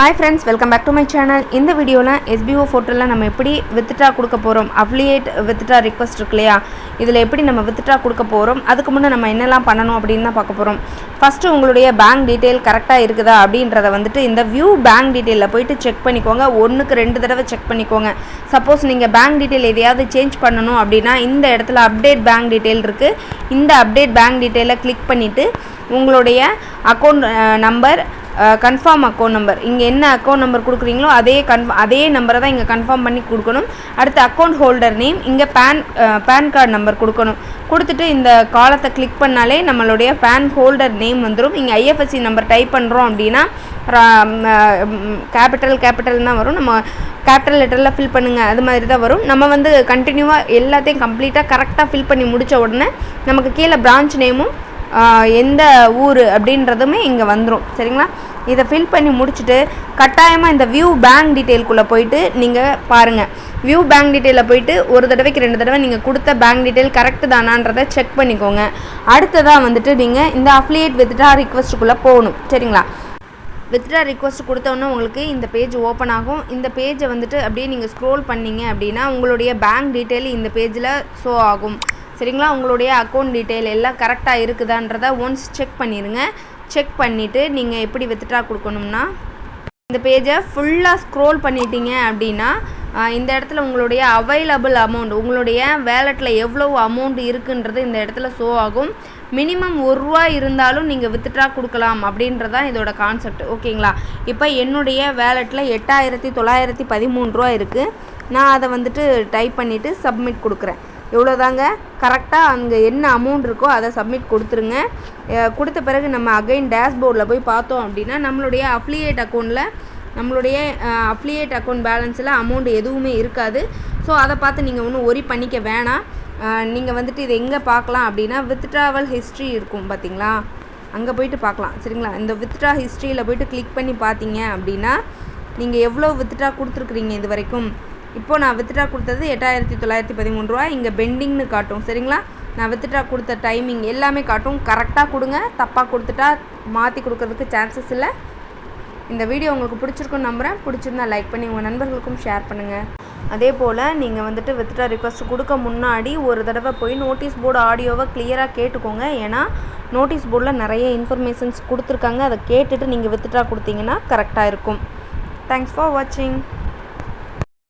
Hi friends welcome back to my channel இந்த வீடியோவில் SPO ஃபோட்டோவில் நம்ம எப்படி வித்ட்ரா கொடுக்க போகிறோம் அஃப்லியேட் வித்ட்ரா ரிக்வஸ்ட் இருக்கு இல்லையா? இதில் எப்படி நம்ம வித்ட்ரா கொடுக்க போகிறோம் அதுக்கு முன்னே நம்ம என்னெல்லாம் பண்ணணும் அப்படின்னு தான் பார்க்க போகிறோம் ஃபஸ்ட்டு உங்களுடைய பேங்க் டீட்டெயில் கரெக்டாக இருக்குதா அப்படின்றத வந்துட்டு இந்த வியூ பேங்க் டீட்டெயிலில் போயிட்டு செக் பண்ணிக்கோங்க. ஒன்றுக்கு ரெண்டு தடவை செக் பண்ணிக்கோங்க. சப்போஸ் நீங்கள் பேங்க் டீட்டெயில் எதையாவது சேஞ்ச் பண்ணணும் அப்படின்னா இந்த இடத்துல அப்டேட் பேங்க் டீட்டெயில் இருக்குது இந்த அப்டேட் பேங்க் டீட்டெயிலை கிளிக் பண்ணிவிட்டு உங்களுடைய account number confirm account number இங்கே என்ன அக்கௌண்ட் நம்பர் கொடுக்குறீங்களோ அதே கன்ஃபார்ம் அதே நம்பரை தான் இங்கே கன்ஃபார்ம் பண்ணி கொடுக்கணும். அடுத்து அக்கௌண்ட் ஹோல்டர் நேம் இங்கே பேன் பேன் கார்டு நம்பர் கொடுக்கணும். கொடுத்துட்டு இந்த காலத்தை கிளிக் பண்ணாலே நம்மளுடைய பேன் ஹோல்டர் நேம் வந்துடும் இங்கே ஐஎஃப்எஸ்சி நம்பர் டைப் பண்ணுறோம் அப்படின்னா கேபிட்டல் கேபிட்டல் தான் வரும். நம்ம கேபிட்டல் லெட்டரில் ஃபில் பண்ணுங்கள் அது மாதிரி தான் வரும். நம்ம வந்து கண்டினியூவாக எல்லாத்தையும் கம்ப்ளீட்டாக கரெக்டாக ஃபில் பண்ணி முடித்த உடனே நமக்கு கீழே பிரான்ச் நேமும் எந்த ஊர் அப்படின்றதுமே இங்கே வந்துடும் சரிங்களா? இதை ஃபில் பண்ணி முடிச்சுட்டு கட்டாயமாக இந்த வியூ பேங்க் டீட்டெயிலுக்குள்ளே போயிட்டு நீங்கள் பாருங்கள் வியூ பேங்க் டீட்டெயிலில் போயிட்டு ஒரு தடவைக்கு ரெண்டு தடவை நீங்கள் கொடுத்த பேங்க் டீட்டெயில் கரெக்டு தானான்றதை செக் பண்ணிக்கோங்க. அடுத்ததாக வந்துட்டு நீங்கள் இந்த அஃப்லியேட் வித்ட்ரா ரிக்வஸ்ட்டுக்குள்ளே போகணும். சரிங்களா? வித்ட்ரா ரிக்வஸ்ட் கொடுத்தோன்னே உங்களுக்கு இந்த பேஜ் ஓப்பன் ஆகும். இந்த பேஜை வந்துட்டு அப்படியே நீங்கள் ஸ்க்ரோல் பண்ணீங்க அப்படின்னா உங்களுடைய பேங்க் டீட்டெயில் இந்த பேஜில் ஷோ ஆகும். சரிங்களா? உங்களுடைய அக்கௌண்ட் டீட்டெயில் எல்லாம் கரெக்டாக இருக்குதான்றதை ஒன்ஸ் செக் பண்ணிடுங்க செக் பண்ணிவிட்டு நீங்கள் எப்படி வித்ட்ரா கொடுக்கணும்னா இந்த பேஜை ஃபுல்லாக ஸ்க்ரோல் பண்ணிட்டீங்க அப்படின்னா இந்த இடத்துல உங்களுடைய அவைலபிள் அமௌண்ட் உங்களுடைய வேலெட்டில் எவ்வளோ அமௌண்ட் இருக்குன்றது இந்த இடத்துல ஷோ ஆகும். மினிமம் ஒரு ரூபா இருந்தாலும் நீங்கள் வித்ட்ரா கொடுக்கலாம் அப்படின்றதான் இதோட கான்செப்ட் ஓகேங்களா? இப்போ என்னுடைய வேலெட்டில் எட்டாயிரத்தி தொள்ளாயிரத்தி பதிமூணு ரூபா இருக்குது நான் அதை வந்துட்டு டைப் பண்ணிவிட்டு சப்மிட் கொடுக்குறேன். இவ்வளோதாங்க கரெக்டாக அங்கே என்ன அமௌண்ட் இருக்கோ அதை சப்மிட் கொடுத்துருங்க. கொடுத்த பிறகு நம்ம அகைன் டேஷ்போர்டில் போய் பார்த்தோம் அப்படின்னா நம்மளுடைய அஃப்லியேட் அக்கௌண்ட்டில் நம்மளுடைய அஃப்லியேட் அக்கௌண்ட் பேலன்ஸில் அமௌண்ட் எதுவுமே இருக்காது. ஸோ அதை பார்த்து நீங்கள் ஒன்றும் ஒரி பண்ணிக்க வேணாம். நீங்கள் வந்துட்டு இதை எங்கே பார்க்கலாம் அப்படின்னா வித் ட்ராவல் ஹிஸ்ட்ரி இருக்கும் பார்த்தீங்களா அங்கே போயிட்டு பார்க்கலாம் சரிங்களா? இந்த வித்ட்ரா ஹிஸ்ட்ரியில் போயிட்டு கிளிக் பண்ணி பார்த்தீங்க அப்படின்னா நீங்கள் எவ்வளோ வித்ட்ரா கொடுத்துருக்குறீங்க இது வரைக்கும்? இப்போது நான் வித்ட்ரா கொடுத்தது எட்டாயிரத்தி தொள்ளாயிரத்தி பதிமூணு ரூபா இங்கே பெண்டிங்னு காட்டும். சரிங்களா? நான் வித்ட்ரா கொடுத்த டைமிங் எல்லாமே காட்டும். கரெக்டாக கொடுங்க. தப்பாக கொடுத்துட்டா மாற்றி கொடுக்கறதுக்கு சான்சஸ் இல்லை. இந்த வீடியோ உங்களுக்கு பிடிச்சிருக்குன்னு நம்புகிறேன் பிடிச்சிருந்தா லைக் பண்ணி உங்கள் நண்பர்களுக்கும் ஷேர் பண்ணுங்கள் அதே போல் நீங்கள் வந்துட்டு வித்ட்ரா ரிக்வஸ்ட் கொடுக்க முன்னாடி ஒரு தடவை போய் நோட்டீஸ் போர்டு ஆடியோவை கிளியராக கேட்டுக்கோங்க. ஏன்னா நோட்டீஸ் போர்டில் நிறைய இன்ஃபர்மேஷன்ஸ் கொடுத்துருக்காங்க. அதை கேட்டுட்டு நீங்கள் வித்ட்ரா கொடுத்தீங்கன்னா கரெக்டாக இருக்கும். தேங்க்ஸ் ஃபார் வாட்சிங்